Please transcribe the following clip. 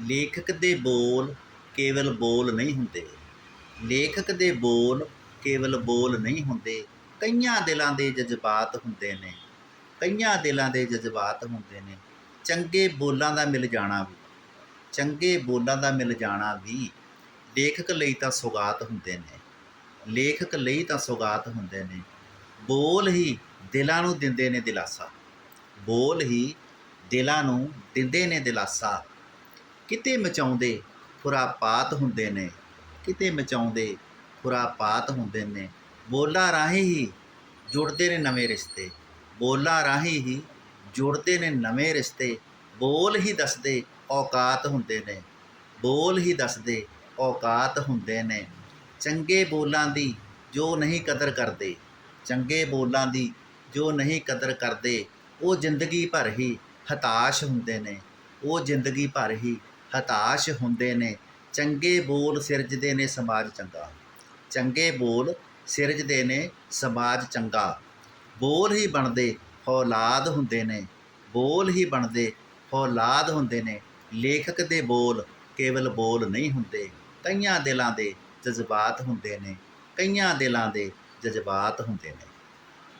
ਲੇਖਕ ਦੇ ਬੋਲ ਕੇਵਲ ਬੋਲ ਨਹੀਂ ਹੁੰਦੇ। ਲੇਖਕ ਦੇ ਬੋਲ ਕੇਵਲ ਬੋਲ ਨਹੀਂ ਹੁੰਦੇ। ਕਈਆਂ ਦਿਲਾਂ ਦੇ ਜਜ਼ਬਾਤ ਹੁੰਦੇ ਨੇ। ਕਈਆਂ ਦਿਲਾਂ ਦੇ ਜਜ਼ਬਾਤ ਹੁੰਦੇ ਨੇ। ਚੰਗੇ ਬੋਲਾਂ ਦਾ ਮਿਲ ਜਾਣਾ ਵੀ, ਚੰਗੇ ਬੋਲਾਂ ਦਾ ਮਿਲ ਜਾਣਾ ਵੀ ਲੇਖਕ ਲਈ ਤਾਂ ਸੁਗਾਤ ਹੁੰਦੇ ਨੇ। ਲੇਖਕ ਲਈ ਤਾਂ ਸੁਗਾਤ ਹੁੰਦੇ ਨੇ। ਬੋਲ ਹੀ ਦਿਲਾਂ ਨੂੰ ਦਿੰਦੇ ਨੇ ਦਿਲਾਸਾ। ਬੋਲ ਹੀ ਦਿਲਾਂ ਨੂੰ ਦਿੰਦੇ ਨੇ ਦਿਲਾਸਾ। ਕਿਤੇ ਮਚਾਉਂਦੇ ਖੁਰਾਪਾਤ ਹੁੰਦੇ ਨੇ, ਕਿਤੇ ਮਚਾਉਂਦੇ ਖੁਰਾਪਾਤ ਹੁੰਦੇ ਨੇ। ਬੋਲਾਂ ਰਾਹੀਂ ਹੀ ਜੁੜਦੇ ਨੇ ਨਵੇਂ ਰਿਸ਼ਤੇ। ਬੋਲਾਂ ਰਾਹੀਂ ਹੀ ਜੁੜਦੇ ਨੇ ਨਵੇਂ ਰਿਸ਼ਤੇ। ਬੋਲ ਹੀ ਦੱਸਦੇ ਔਕਾਤ ਹੁੰਦੇ ਨੇ। ਬੋਲ ਹੀ ਦੱਸਦੇ ਔਕਾਤ ਹੁੰਦੇ ਨੇ। ਚੰਗੇ ਬੋਲਾਂ ਦੀ ਜੋ ਨਹੀਂ ਕਦਰ ਕਰਦੇ, ਚੰਗੇ ਬੋਲਾਂ ਦੀ ਜੋ ਨਹੀਂ ਕਦਰ ਕਰਦੇ, ਉਹ ਜ਼ਿੰਦਗੀ ਭਰ ਹੀ ਹਤਾਸ਼ ਹੁੰਦੇ ਨੇ। ਉਹ ਜ਼ਿੰਦਗੀ ਭਰ ਹੀ ਹਤਾਸ਼ ਹੁੰਦੇ ਨੇ। ਚੰਗੇ ਬੋਲ ਸਿਰਜਦੇ ਨੇ ਸਮਾਜ ਚੰਗਾ। ਚੰਗੇ ਬੋਲ ਸਿਰਜਦੇ ਨੇ ਸਮਾਜ ਚੰਗਾ। ਬੋਲ ਹੀ ਬਣਦੇ ਔਲਾਦ ਹੁੰਦੇ ਨੇ। ਬੋਲ ਹੀ ਬਣਦੇ ਔਲਾਦ ਹੁੰਦੇ ਨੇ। ਲੇਖਕ ਦੇ ਬੋਲ ਕੇਵਲ ਬੋਲ ਨਹੀਂ ਹੁੰਦੇ। ਕਈਆਂ ਦਿਲਾਂ ਦੇ ਜਜ਼ਬਾਤ ਹੁੰਦੇ ਨੇ। ਕਈਆਂ ਦਿਲਾਂ ਦੇ ਜਜ਼ਬਾਤ ਹੁੰਦੇ ਨੇ।